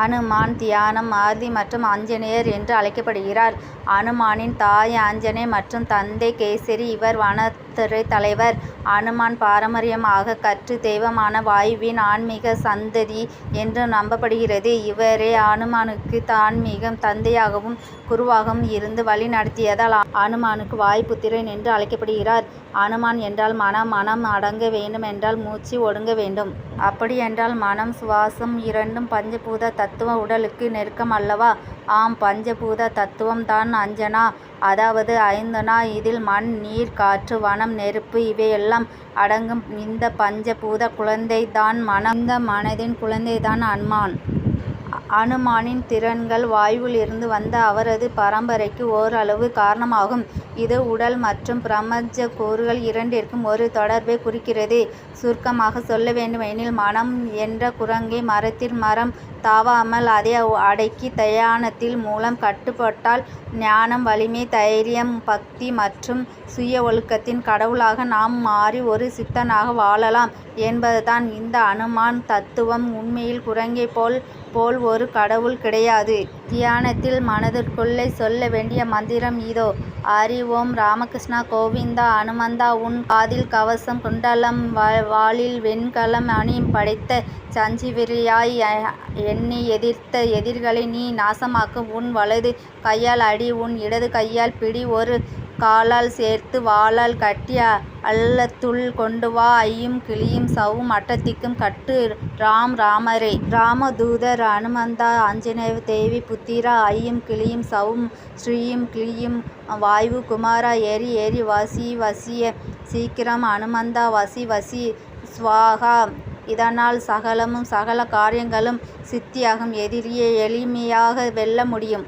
அனுமான் தியானம் ஆதி மற்றும் ஆஞ்சநேயர் என்று அழைக்கப்படுகிறார். அனுமானின் தாய் ஆஞ்சனே மற்றும் தந்தை கேசரி. இவர் வனத்துறை தலைவர். அனுமான் பாரம்பரியமாக கற்று தெய்வமான வாயுவின் ஆன்மீக சந்ததி என்று நம்பப்படுகிறது. இவரே அனுமானுக்கு ஆன்மீகம் தந்தையாகவும் குருவாகவும் இருந்து வழி நடத்தியதால் அனுமானுக்கு வாய்ப்புத்திரன் என்று அழைக்கப்படுகிறார். அனுமான் என்றால் மனம் மனம் அடங்க வேண்டுமென்றால் மூச்சு ஒடுங்க வேண்டும். அப்படியென்றால் மனம் சுவாசம் இரண்டும் பஞ்சபூத தத்துவம் உடலுக்கு நெருக்கம் அல்லவா? ஆம் பஞ்சபூத தத்துவம்தான் தத்துவம் தான் அஞ்சனா அதாவது ஐந்தனா இதில் மண் நீர் காற்று வனம் நெருப்பு இவையெல்லாம் அடங்கும். இந்த பஞ்சபூத குழந்தை தான் மனம். இந்த மனதின் குழந்தை தான் அனுமான். அனுமானின் திறன்கள் வாயுவிலிருந்து வந்த அவரது பரம்பரைக்கு ஓரளவு காரணமாகும். இது உடல் மற்றும் பிரபஞ்ச கூறுகள் இரண்டிற்கும் ஒரு தொடர்பைக் குறிக்கிறது. சுருக்கமாக சொல்ல வேண்டுமெனில் மனம் என்ற குரங்கை மரத்தில் மரம் தாவாமல் அதை அடக்கி தியானத்தில் மூலம் கட்டுப்பட்டால் ஞானம் வலிமை தைரியம் பக்தி மற்றும் சுய ஒழுக்கத்தின் கடவுளாக நாம் மாறி ஒரு சித்தனாக வாழலாம் என்பதுதான் இந்த அனுமான் தத்துவம். உண்மையில் குரங்கை போல் போல் ஒரு கடவுள் கிடையாது. தியானத்தில் மனதிற்குள்ளே சொல்ல வேண்டிய மந்திரம் இதோ. அறிவு ஓம் ராமகிருஷ்ணா கோவிந்தா அனுமந்தா உன் காதில் கவசம் குண்டலம் வாளில் வெண்கலம் அணி படைத்த சஞ்சிவிரியாய் எண்ணி எதிர்த்த எதிரிகளை நீ நாசமாக்கும். உன் வலது கையால் அடி உன் இடது கையால் பிடி. ஒரு காலால் சேர்த்து வாளால் கட்டி அல்லத்துள் கொண்டுவா ஐயும் கிளியும் சவ்வும் அட்டத்திக்கும் கட்டு. ராம் ராமரே. ராமதூதர் அனுமந்தா ஆஞ்சநேய தேவி புத்திரா ஐயும் கிளியும் சவ்வும் ஸ்ரீயும் கிளியும் வாயு குமாரா ஏரி ஏரி வசி வசிய சீக்கிரம் அனுமந்தா வசி வசி சுவாகா இதனால் சகலமும் சகல காரியங்களும் சித்தியாகும். எதிரியை எளிமையாக வெல்ல முடியும்.